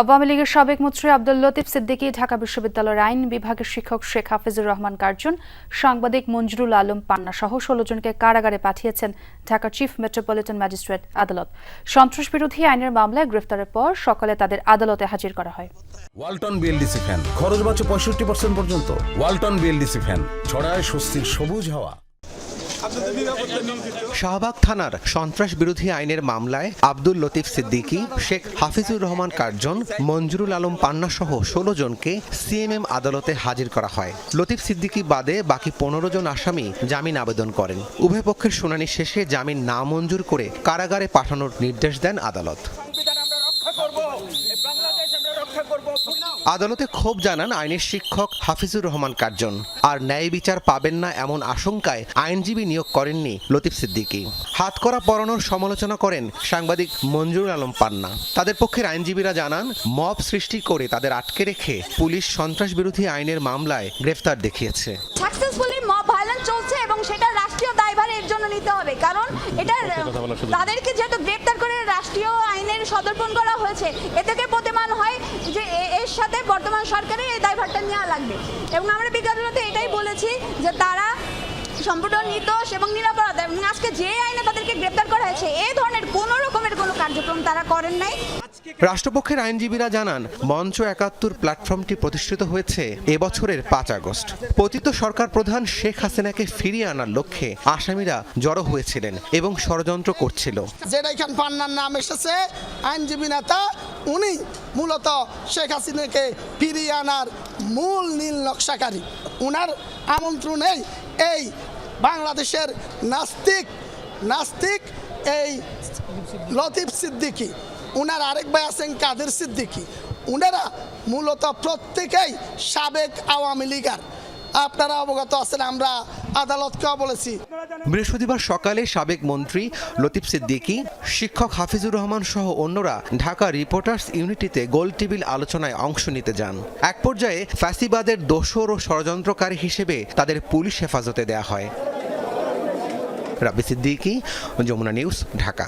আওয়ামী লীগের সাবেক মন্ত্রী আব্দুল লতিফ সিদ্দিকী, ঢাকা বিশ্ববিদ্যালয়ের আইন বিভাগের শিক্ষক শেখ হাফিজুর রহমান কার্জন, সাংবাদিক মঞ্জুরুল আলম পান্না সহ ষোলো জনকে কারাগারে পাঠিয়েছেন ঢাকা চিফ মেট্রোপলিটন ম্যাজিস্ট্রেট আদালত। সন্ত্রাস বিরোধী আইনের মামলায় গ্রেফতারের পর সকালে তাদের আদালতে হাজির করা হয়। Walton BLDC fan. খরচ বাঁচে পঁয়ষট্টি পার্সেন্ট পর্যন্ত। Walton BLDC fan. ছড়ায় স্বস্তির সবুজ হাওয়া। শাহবাগ থানার সন্ত্রাস বিরোধী আইনের মামলায় আব্দুল লতিফ সিদ্দিকী, শেখ হাফিজুর রহমান কার্জন, মঞ্জুরুল আলম পান্না সহ ষোলো জনকে সিএমএম আদালতে হাজির করা হয়। লতিফ সিদ্দিকী বাদে বাকি পনেরো জন আসামি জামিন আবেদন করেন। উভয় পক্ষের শুনানি শেষে জামিন না মঞ্জুর করে কারাগারে পাঠানোর নির্দেশ দেন আদালত। আদালতে ক্ষোভ জানান আইনের শিক্ষক হাফিজুর রহমান কার্জন। আর ন্যায় বিচার পাবেন না এমন আশঙ্কায় আইনজীবী নিয়োগ করেননি লতিফ সিদ্দিকী। হাতকড়া পরানোর সমালোচনা করেন সাংবাদিক মঞ্জুরুল আলম পান্না। তাদের পক্ষের আইনজীবীরা জানান মব সৃষ্টি করে তাদের আটকে রেখে পুলিশ সন্ত্রাস বিরোধী আইনের মামলায় গ্রেফতার দেখিয়েছে। সাকসেসফুলি মব ভায়োলেন্স চলছে এবং সেটা রাষ্ট্রীয় দায়ভার এর জন্য নিতে হবে। কারণ এটা তাদেরকে যেহেতু গ্রেপ্তার সদর্পণ করা হয়েছে। এ থেকে প্রতিমান হয় যে এর সাথে বর্তমান সরকারের এই দায়ভারটা নেওয়া লাগবে। এবং আমরা বিজ্ঞাপনতে এটাই বলেছি যে তারা সম্পূর্ণ নির্দোষ এবং নিরাপরাধ। এবং আজকে যে আইনে তাদেরকে গ্রেপ্তার করা হয়েছে এই ধরনের কোনো রকমের কোনো কার্যক্রম তারা করেন নাই। রাষ্ট্রপক্ষের আইনজীবীরা জানান, মঞ্চ একাত্তর প্ল্যাটফর্মটি প্রতিষ্ঠিত হয়েছে এবছরের পাঁচ আগস্ট। পতিত সরকার প্রধান শেখ হাসিনাকে ফিরিয়ে আনার লক্ষ্যে আসামিরা জড়ো হয়েছিলেন এবং ষড়যন্ত্র করছিল। এখান পান্নার নাম এসেছে, আইনজীবী নেতা, উনি মূলত শেখ হাসিনাকে ফিরিয়ে আনার মূল নীল নকশাকারী। উনার আমন্ত্রণেই এই বাংলাদেশের নাস্তিক নাস্তিক এই লতিফ সিদ্দিকী উনার আরেক ভাই আছেন কাদের সিদ্দিকী। উনারা মূলত প্রত্যেকেই সাবেক আওয়ামী লীগার। আপনারা অবগত আছেন, আমরা আদালতকেও বলেছি। বৃহস্পতিবার সকালে সাবেক মন্ত্রী লতিফ সিদ্দিকী, শিক্ষক হাফিজুর রহমান সহ অন্যরা ঢাকা রিপোর্টার্স ইউনিটিতে গোল টেবিল আলোচনায় অংশ নিতে যান। এক পর্যায়ে ফ্যাসিবাদের দোসর ও ষড়যন্ত্রকারী হিসেবে তাদের পুলিশ হেফাজতে দেয়া হয়। রাবি সিদ্দিকী, যমুনা নিউজ, ঢাকা।